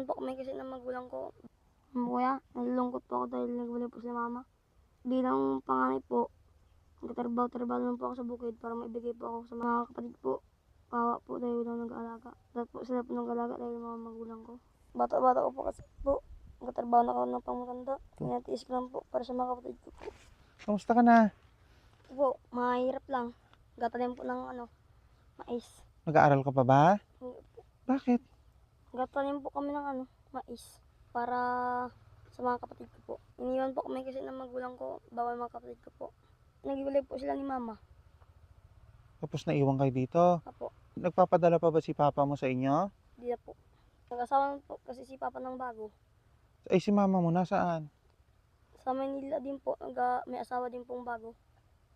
Iniwan po kami kasi ng magulang ko. Kuya, nalulungkot po ako dahil nagwala po si mama. Bilang panganay po, nagtatrabaho-trabaho lang po ako sa bukid para maibigay po ako sa mga kapatid ko. Kawa po dahil walang nag-aalaga. Dahil po sila po nag-aalaga dahil mga magulang ko. Bata-bata ko po kasi po. Nagtatrabaho na ako ng pangmatanda. Tinatiis ko lang po para sa mga kapatid ko po. Kamusta ka na? Po, mahirap lang. Gatalim po ng ano, mais. Nag-aaral ka pa ba? Po. Bakit? Gatalim po kami ng ano, mais. Para sa mga kapatid ko po. Iniwan po kami kasi ng magulang ko, bawal mga kapatid ko po. Nagiwalay po sila ni mama. Tapos naiwan kayo dito. Apo, Nagpapadala pa ba si papa mo sa inyo? di na po. Nag-asawa na po kasi si papa ng bago. Ay, si mama mo nasaan? Sa Manila din po, nag- may asawa din pong bago.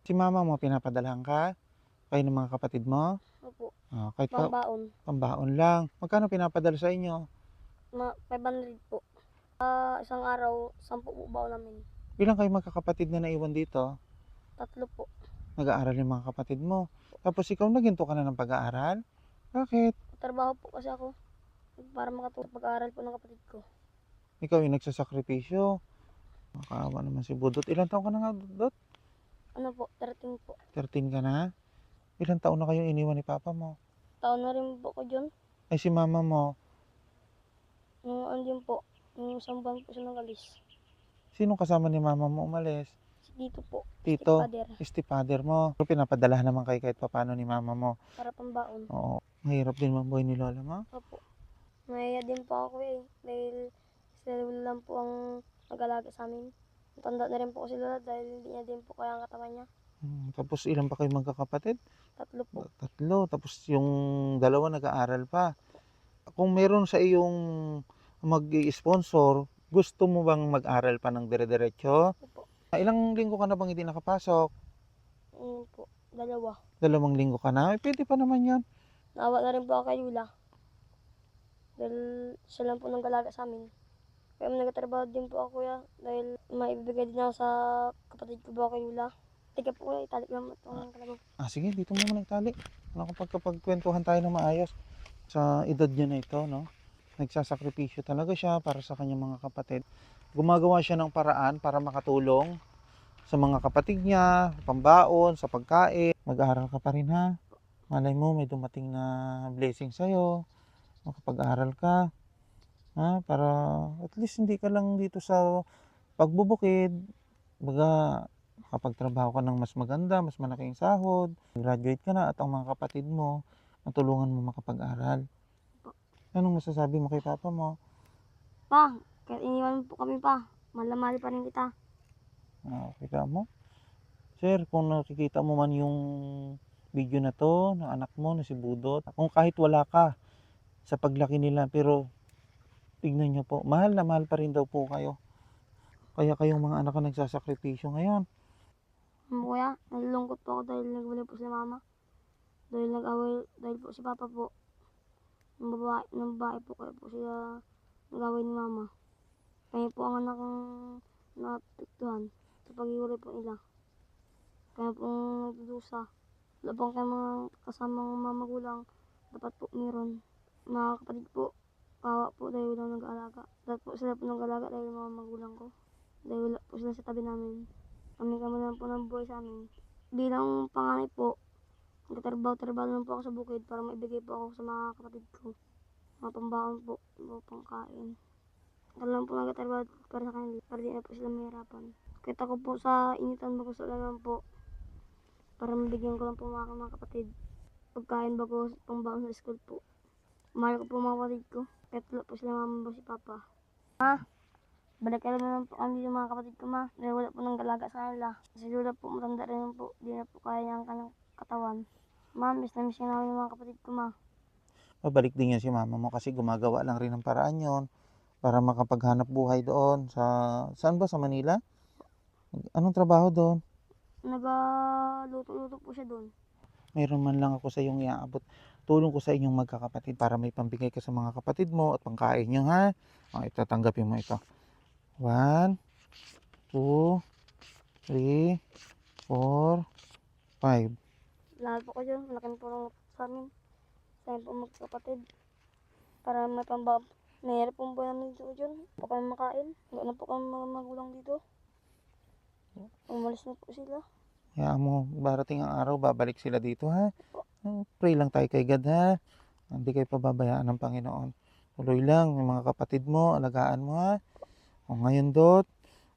Si mama mo pinapadalahan ka? Kayo ng mga kapatid mo? Opo, Ah, kahit pa, pambaon. pambaon lang. Magkano pinapadala sa inyo? Ma 500 po. Ah, isang araw, 10 po baon namin. Ilang kayo magkakapatid na naiwan dito? Tatlo po. Nag-aaral yung mga kapatid mo. Tapos ikaw naginto ka na ng pag-aaral? Bakit? Trabaho po kasi ako para makatulong sa pag-aaral po ng kapatid ko. Ikaw yung nagsasakripisyo. Makaawa naman si Budot. Ilang taon ka na nga, Budot? Ano po, 13 po. 13 ka na? Ilang taon na kayong iniwan ni papa mo? Taon na rin po ko dyan. Ay, si mama mo. Nung din po, nung isang buwan po siya nag-alis. Sino kasama ni mama mo umalis? Dito po, Tito, father, father mo. Pero pinapadalahan naman kayo kahit papano ni mama mo. para pambaon. Oo. Mahirap din mabuhay ni lola mo. Opo. Naiya din po ako eh, dahil sila lang po ang nag-alaga sa amin. Tanda na rin po kasi lola dahil hindi niya din po kaya ang katawan niya. Hmm, Tapos ilan pa kayo magkakapatid? Tatlo po. Tatlo. Tapos yung dalawa nag-aaral pa. Kung meron sa iyong mag-sponsor, gusto mo bang mag-aral pa ng dire-diretso? Opo. Ah, Ilang linggo ka na bang hindi nakapasok? Ano po, dalawa. Dalawang linggo ka na? Eh, pwede pa naman yan. Naawa na rin po ako kay Yula. Dahil siya lang po nag-alaga sa amin. Kaya nagtatrabaho din po ako kuya. Dahil maibibigay din ako sa kapatid ko ba kay Yula. Tika po kuya, italik lang itong talagang. Ah, sige, dito mo muna nagtali. Ano kapag kapag kwentuhan tayo ng maayos sa edad niya na ito, no? Nagsasakripisyo talaga siya para sa kanyang mga kapatid. Gumagawa siya ng paraan para makatulong sa mga kapatid niya, pambaon, sa pagkain. Mag-aaral ka pa rin ha. Malay mo, may dumating na blessing sa'yo. Makapag-aral ka. Ha? Para at least hindi ka lang dito sa pagbubukid. Baga, kapag trabaho ka ng mas maganda, mas malaking sahod, graduate ka na at ang mga kapatid mo, matulungan mo makapag-aral. Anong masasabi mo kay papa mo? Pa, kahit iniwan po kami pa. Malamali pa rin kita. Ah, kita mo? Sir, kung nakikita mo man yung video na to ng anak mo na si Budot, kung kahit wala ka sa paglaki nila, pero tignan nyo po, mahal na mahal pa rin daw po kayo. Kaya kayong mga anak ko nagsasakripisyo ngayon. Kuya, nalulungkot po ako dahil nagwala po si mama. Dahil nag-away, dahil po si papa po. Ng babae, ng babae po kaya po siya nag-away ni mama. Kaya po ang anak ng napiktuhan sa pag-iwalay po nila. Kaya po nagdudusa. Wala pong kayo mga kasamang mga magulang. Dapat po meron. Mga kapatid po, kawa po dahil walang nag-aalaga. Dapat po sila po nag-aalaga dahil mga magulang ko. Dahil wala po sila sa tabi namin. Kami kami lang po ng buhay sa amin. Bilang panganay po, nagtatrabaho-trabaho lang po ako sa bukid para maibigay po ako sa mga kapatid ko. Mga pambaon po, mga pangkain. Ako lang po nagtatrabaho para sa kanila, para di na po sila mahirapan. Kita ko po sa initan bago sa lang po, para mabigyan ko lang po mga, mga kapatid. Pagkain bago pambaon sa school po. Mahal ko po mga kapatid ko, kahit wala po sila mama si papa. Ah, Balik ka naman po kami yung mga kapatid ko ma. Dahil wala po nang galaga sa kanila. Kasi lula po matanda rin po. Di na po kaya ang kanyang katawan. Ma, miss na miss ka namin yung mga kapatid ko ma. Babalik din yan si mama mo kasi gumagawa lang rin ng paraan yon para makapaghanap buhay doon sa saan ba sa Manila? Anong trabaho doon? Nagaluto-luto po siya doon. Mayroon man lang ako sa iyong iaabot. Tulong ko sa inyong magkakapatid para may pambigay ka sa mga kapatid mo at pangkain nyo ha. O, ito, tanggapin mo ito. One, two, three, four, five. Lahat po ko dyan. Malaking tulong po sa amin. Sa po magkapatid. Para may pamba Mahirap pong buhay namin dito dyan. Pa kami makain. Wala na po kami mga magulang dito. Umalis na po sila. Kaya mo, barating ang araw, babalik sila dito ha. Oh, Pray lang tayo kay God ha. Hindi kayo pababayaan ng Panginoon. Tuloy lang, yung mga kapatid mo, alagaan mo ha. O ngayon, Dot,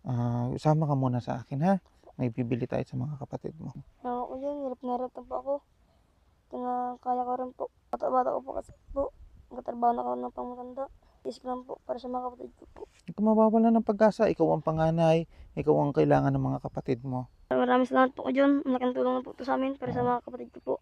ah, usama ka muna sa akin ha. May bibili tayo sa mga kapatid mo. Ewan ko dyan, hirap na hirap na po ako. Kaya kaya ko rin po. Bata-bata ko po kasi po. Nagkatrabaho na ako ng pangmatanda. Isip lang po para sa mga kapatid ko po. Ka mawawala ng pag-asa. Ikaw ang panganay. Ikaw ang kailangan ng mga kapatid mo. Maraming salamat po ko dyan. Malaking tulong na po ito sa amin para sa mga kapatid ko po.